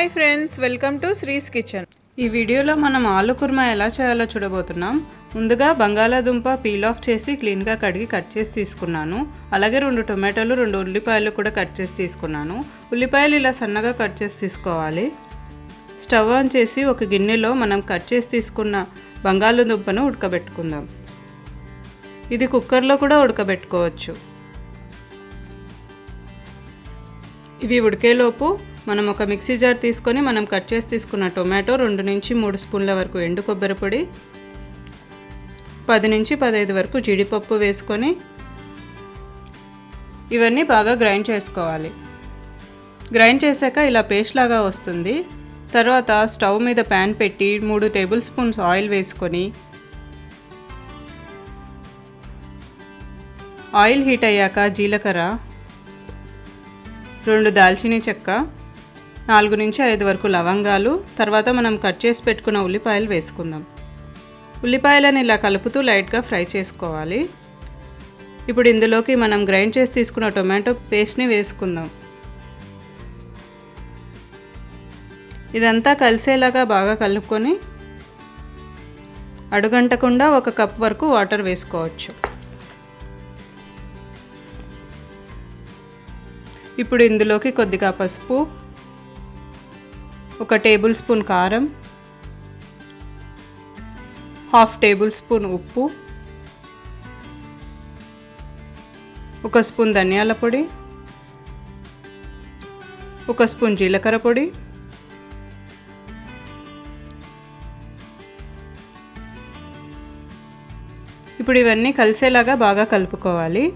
Hi friends welcome to Sri's kitchen. ఈ వీడియోలో మనం ఆలు కుర్మా ఎలా చేయాలో చూడబోతున్నాం. ముందుగా బంగాళాదుంప పీల్ ఆఫ్ చేసి క్లీన్గా కడిగి కట్ చేసి తీసుకున్నాను. అలాగే రెండు టొమాటోలు రెండు ఉల్లిపాయలు కూడా కట్ చేసి తీసుకున్నాను. ఉల్లిపాయలు ఇలా సన్నగా కట్ చేసి తీసుకోవాలి. స్టవ్ ఆన్ చేసి ఒక గిన్నెలో మనం కట్ చేసి తీసుకున్న బంగాళాదుంపను ఉడకబెట్టుకుందాం. ఇది కుక్కర్లో కూడా ఉడకబెట్టుకోవచ్చు. ఇవి ఉడికేలోపు మనం ఒక మిక్సీ జార్ తీసుకొని మనం కట్ చేసి తీసుకున్న టొమాటో రెండు నుంచి మూడు స్పూన్ల వరకు ఎండు కొబ్బరి పొడి పది నుంచి పదహైదు వరకు జీడిపప్పు వేసుకొని ఇవన్నీ బాగా గ్రైండ్ చేసుకోవాలి. గ్రైండ్ చేశాక ఇలా పేస్ట్ లాగా వస్తుంది. తర్వాత స్టవ్ మీద ప్యాన్ పెట్టి మూడు టేబుల్ స్పూన్స్ ఆయిల్ వేసుకొని ఆయిల్ హీట్ అయ్యాక జీలకర్ర రెండు దాల్చిన చెక్క నాలుగు నుంచి ఐదు వరకు లవంగాలు. తర్వాత మనం కట్ చేసి పెట్టుకున్న ఉల్లిపాయలు వేసుకుందాం. ఉల్లిపాయలను ఇలా కలుపుతూ లైట్గా ఫ్రై చేసుకోవాలి. ఇప్పుడు ఇందులోకి మనం గ్రైండ్ చేసి తీసుకున్న టొమాటో పేస్ట్ని వేసుకుందాం. ఇదంతా కలిసేలాగా బాగా కలుపుకొని అడుగంటకుండా ఒక కప్ వరకు వాటర్ వేసుకోవచ్చు. ఇప్పుడు ఇందులోకి కొద్దిగా పసుపు ఒక టేబుల్ స్పూన్ కారం హాఫ్ టేబుల్ స్పూన్ ఉప్పు ఒక స్పూన్ ధనియాల పొడి ఒక స్పూన్ జీలకర్ర పొడి ఇప్పుడు ఇవన్నీ కలిసేలాగా బాగా కలుపుకోవాలి.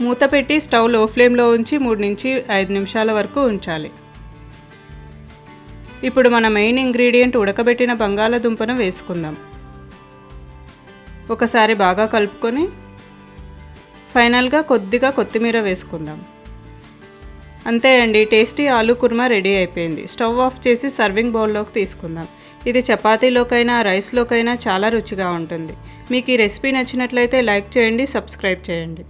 మూత పెట్టి స్టవ్లో ఫ్లేమ్లో ఉంచి మూడు నుంచి ఐదు నిమిషాల వరకు ఉంచాలి. ఇప్పుడు మన మెయిన్ ఇంగ్రీడియంట్ ఉడకబెట్టిన బంగాళాదుంపను వేసుకుందాం. ఒకసారి బాగా కలుపుకొని ఫైనల్గా కొద్దిగా కొత్తిమీర వేసుకుందాం. అంతే అండి టేస్టీ ఆలూ కుర్మా రెడీ అయిపోయింది. స్టవ్ ఆఫ్ చేసి సర్వింగ్ బౌల్లోకి తీసుకుందాం. ఇది చపాతీలోకైనా రైస్లోకైనా చాలా రుచిగా ఉంటుంది. మీకు ఈ రెసిపీ నచ్చినట్లయితే లైక్ చేయండి సబ్స్క్రైబ్ చేయండి.